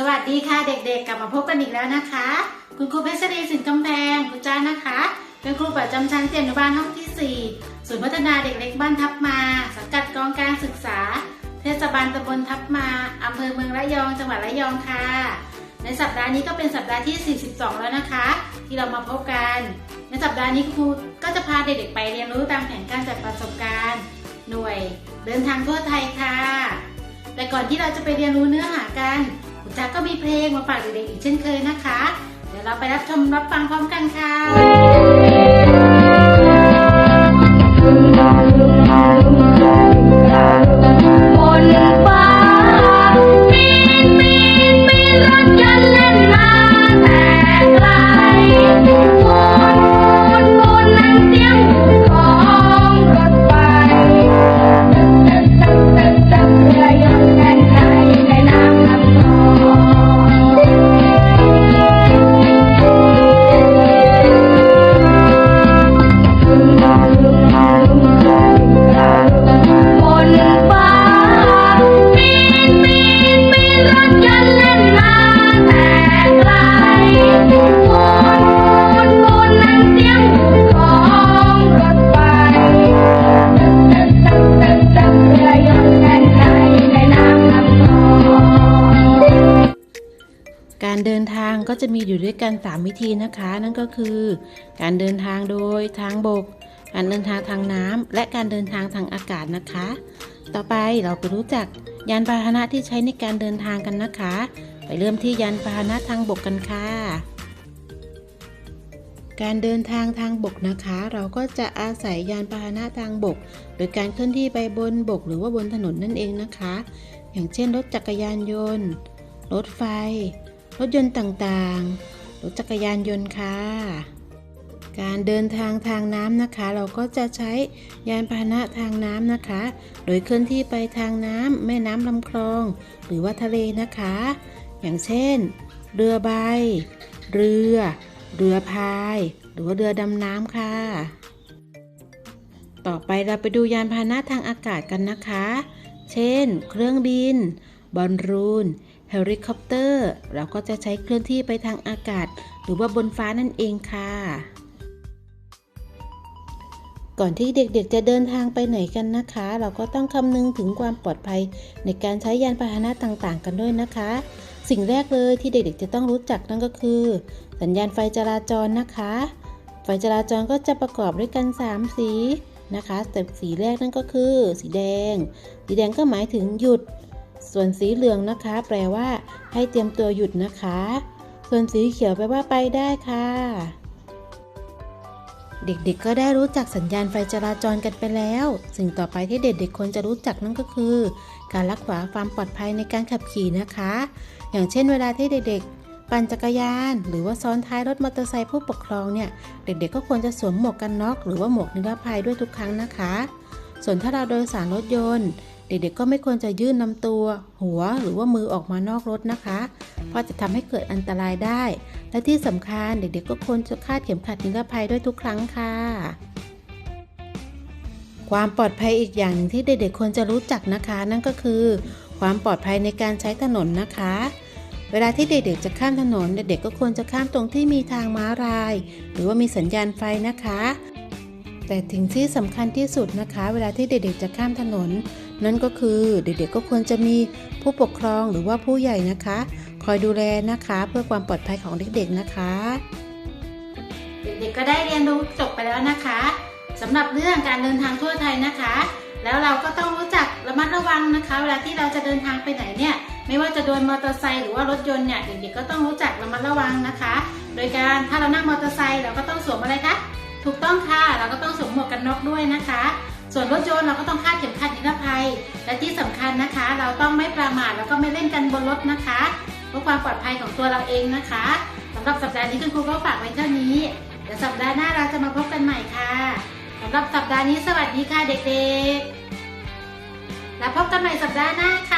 สวัสดีค่ะเด็กๆ กลับมาพบกันอีกแล้วนะคะ คุณครูเพชรรีสินกำแพงคุณจ้านะคะ เป็นครูประจำชั้นเตรียมอนุบาลห้องที่ 4 ศูนย์พัฒนาเด็กเล็กบ้านทับมา สังกัดกองการศึกษา เทศบาลตำบลทับมาอำเภอเมืองระยองจังหวัดระยองค่ะ ในสัปดาห์นี้ก็เป็นสัปดาห์ที่ 42 แล้วนะคะ ที่เรามาพบกัน ในสัปดาห์นี้ครูก็จะพาเด็กๆไปเรียนรู้ตามแผนการจัดประสบการณ์ หน่วย เดินทางทั่วไทยค่ะ แต่ก่อนที่เราจะไปเรียนรู้เนื้อหากัน จ๊ะก็มีเพลงมาฝากเด็กๆอีกเช่นเคยนะคะ เดี๋ยวเราไปรับชมรับฟังพร้อมกันค่ะ การเดินทางก็จะมีอยู่ด้วยกัน 3 วิธีนะคะ นั่นก็คือ การเดินทางโดยทางบก การเดินทางทางน้ำและการเดินทางทางอากาศนะคะ ต่อไปเราไปรู้จักยานพาหนะที่ใช้ในการเดินทางกันนะคะ ไปเริ่มที่ยานพาหนะทางบกกันค่ะ การเดินทางทางบกนะคะ เราก็จะอาศัยยานพาหนะทางบก โดยการเคลื่อนที่ไปบนบก หรือว่าบนถนนนั่นเองนะคะ อย่างเช่นรถจักรยานยนต์ รถไฟ รถยนต์ต่างๆ รถจักรยานยนต์ค่ะ การเดินทางทางน้ำนะคะ เราก็จะใช้ยานพาหนะทางน้ำนะคะ โดยเคลื่อนที่ไปทางน้ำแม่น้ำลำคลอง หรือว่าทะเลนะคะ อย่างเช่น เรือใบ เรือ เรือพาย หรือว่าเรือดำน้ำค่ะ ต่อไปเราไปดูยานพาหนะทางอากาศกันนะคะ เช่น เครื่องบิน บอลลูน เฮลิคอปเตอร์เราก็จะใช้เคลื่อนที่ไปทางอากาศ หรือว่าบนฟ้านั่นเองค่ะ ก่อนที่เด็กๆจะเดินทางไปไหนกันนะคะ เราก็ต้องคำนึงถึงความปลอดภัยในการใช้ยานพาหนะต่างๆ กันด้วยนะคะ สิ่งแรกเลยที่เด็กๆจะต้องรู้จักนั่นก็คือ สัญญาณไฟจราจรนะคะ ไฟจราจรก็จะประกอบด้วยกัน 3 สีนะคะแต่สีแรกนั่นก็คือ สีแดง สีแดงก็หมายถึงหยุด ส่วนสีเหลืองนะคะ แปลว่า ให้เตรียมตัวหยุดนะคะ ส่วนสีเขียวแปลว่าไปได้ค่ะ เด็กๆก็ได้รู้จักสัญญาณไฟจราจรกันไปแล้ว สิ่งต่อไปที่เด็กๆควรจะรู้จักนั่นก็คือ การรักษาความปลอดภัยในการขับขี่นะคะ อย่างเช่น เวลาที่เด็กๆ ปั่นจักรยาน หรือว่าซ้อนท้ายรถมอเตอร์ไซค์ผู้ปกครองเนี่ย เด็กๆ ก็ควรจะสวมหมวกกันน็อก หรือว่าหมวกนิรภัยด้วยทุกครั้งนะคะ ส่วนถ้าเราโดยสารรถยนต์ เด็กๆก็ไม่ควรจะยื่นลำตัว หัวหรือว่ามือออกมานอกรถนะคะ เพราะจะทำให้เกิดอันตรายได้ และที่สำคัญเด็กๆก็ควรจะคาดเข็มขัดนิรภัยด้วยทุกครั้งค่ะ ความปลอดภัยอีกอย่างหนึ่งที่เด็กๆควรจะรู้จักนะคะ นั่นก็คือ ความปลอดภัยในการใช้ถนนนะคะ เวลาที่เด็กๆจะข้ามถนน เด็กๆก็ควรจะข้ามตรงที่มีทางม้าลาย หรือว่ามีสัญญาณไฟนะคะ แต่ถึงที่สำคัญที่สุดนะคะ เวลาที่เด็กๆจะข้ามถนน นั่นก็คือเด็กๆก็ควรจะมีผู้ปกครองหรือว่าผู้ใหญ่นะคะ คอยดูแลนะคะเพื่อความปลอดภัยของเด็กๆนะคะ เด็กๆก็ได้เรียนรู้จบไปแล้วนะคะสำหรับเรื่องการเดินทางทั่วไทยนะคะ แล้วเราก็ต้องรู้จักระมัดระวังนะคะ เวลาที่เราจะเดินทางไปไหนเนี่ยไม่ว่าจะโดนมอเตอร์ไซค์หรือว่ารถยนต์เนี่ยเด็กๆก็ต้องรู้จักระมัดระวังนะคะ โดยการถ้าเรานั่งมอเตอร์ไซค์เราก็ต้องสวมอะไรคะถูกต้องค่ะเราก็ต้องสวมหมวกกันน็อกด้วยนะคะ ส่วนรถยนต์เราก็ต้องคาดเข็มขัดนิรภัย และที่สำคัญนะคะ เราต้องไม่ประมาทแล้วก็ไม่เล่นกันบนรถนะคะเพื่อความปลอดภัยของตัวเราเองนะคะสำหรับสัปดาห์นี้คุณครูก็ฝากไว้เท่านี้ เดี๋ยวสัปดาห์หน้าเราจะมาพบกันใหม่ค่ะสำหรับสัปดาห์นี้สวัสดีค่ะเด็กๆ แล้วพบกันใหม่สัปดาห์หน้าค่ะ